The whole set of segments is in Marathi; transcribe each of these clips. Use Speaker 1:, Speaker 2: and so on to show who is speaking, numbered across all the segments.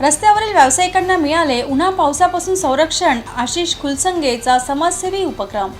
Speaker 1: रस्त्यावरील व्यावसायिकांना मिळाले उन्हा पावसापासून संरक्षण आशिष खुलसंगेचा समाजसेवी उपक्रम.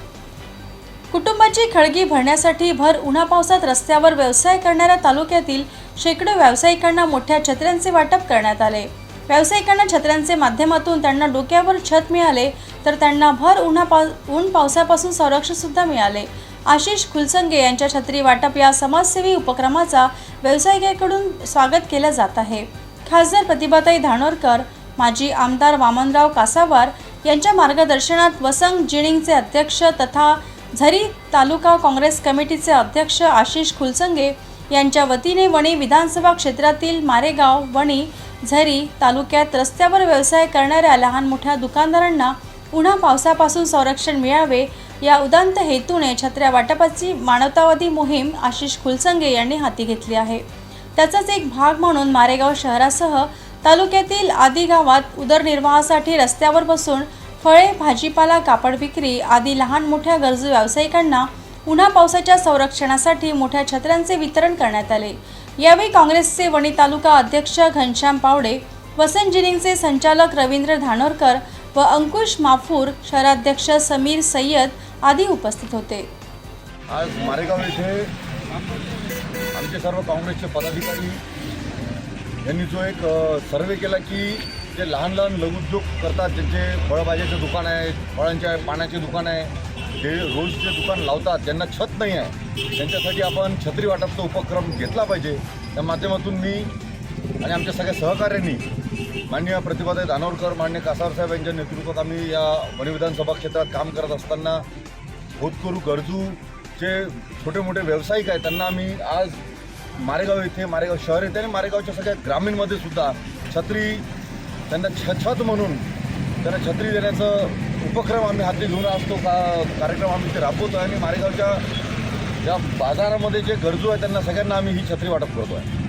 Speaker 1: कुटुंबाची खळगी भरण्यासाठी भर उन्हा पावसात रस्त्यावर व्यवसाय करणाऱ्या तालुक्यातील शेकडो व्यावसायिकांना मोठ्या छत्र्यांचे वाटप करण्यात आले. व्यावसायिकांना छत्र्यांचे माध्यमातून त्यांना डोक्यावर छत मिळाले तर त्यांना भर उन्हा पाव ऊन पावसापासून संरक्षण सुद्धा मिळाले. आशिष खुलसंगे यांच्या छत्री वाटप या समाजसेवी उपक्रमाचा व्यावसायिकांकडून स्वागत केलं जात आहे. खासदार प्रतिभाताई धानोरकर माजी आमदार वामनराव कासावार यांच्या मार्गदर्शनात वसंग जिणिंगचे अध्यक्ष तथा झरी तालुका काँग्रेस कमिटीचे अध्यक्ष आशिष खुलसंगे यांच्या वतीने वणी विधानसभा क्षेत्रातील मारेगाव वणी झरी तालुक्यात रस्त्यावर व्यवसाय करणाऱ्या लहान मोठ्या दुकानदारांना उन्हा पावसापासून संरक्षण मिळावे या उदांत हेतूने छत्र्या वाटपाची मानवतावादी मोहीम आशिष खुलसंगे यांनी हाती घेतली आहे. त्याचाच एक भाग म्हणून मारेगाव शहरासह तालुक्यातील आदी गावात उदरनिर्वाहासाठी रस्त्यावर बसून फळे भाजीपाला कापड विक्री आदी लहान मोठ्या गरजू व्यावसायिकांना उन्हा पावसाच्या संरक्षणासाठी मोठ्या छत्र्यांचे वितरण करण्यात आले. यावेळी काँग्रेसचे वणी तालुका अध्यक्ष घनश्याम पावडे वसंत जिनिंगचे संचालक रवींद्र धानोरकर व अंकुश माफूर शहराध्यक्ष समीर सय्यद आदी उपस्थित होते.
Speaker 2: आज मारेगाव येथे आमचे सर्व काँग्रेसचे पदाधिकारी यांनी जो एक सर्वे केला की जे लहान लहान लघुउद्योग करतात ज्यांचे फळभाज्याचे दुकान आहे फळांच्या पाण्याचे दुकान आहे जे रोजचे दुकान लावतात ज्यांना छत नाही आहे त्यांच्यासाठी आपण छत्री वाटपचा उपक्रम घेतला पाहिजे. त्या माध्यमातून मी आणि आमच्या सगळ्या सहकाऱ्यांनी माननीय प्रतिभाताई दानोरकर मान्य कासारसाहेब यांच्या नेतृत्वात आम्ही या वनविधानसभा क्षेत्रात काम करत असताना होतकरू गरजू जे छोटे मोठे व्यावसायिक आहेत त्यांना आम्ही आज मारेगाव येथे मारेगाव शहर येथे आणि मारेगावच्या सगळ्या ग्रामीणमध्ये सुद्धा छत्री त्यांना छ छत म्हणून त्यांना छत्री देण्याचं उपक्रम आम्ही हाती घेऊन असतो का कार्यक्रम आम्ही ते राबवतो आहे आणि मारेगावच्या ज्या बाजारामध्ये जे गरजू आहे त्यांना सगळ्यांना आम्ही ही छत्री वाटप करतो आहे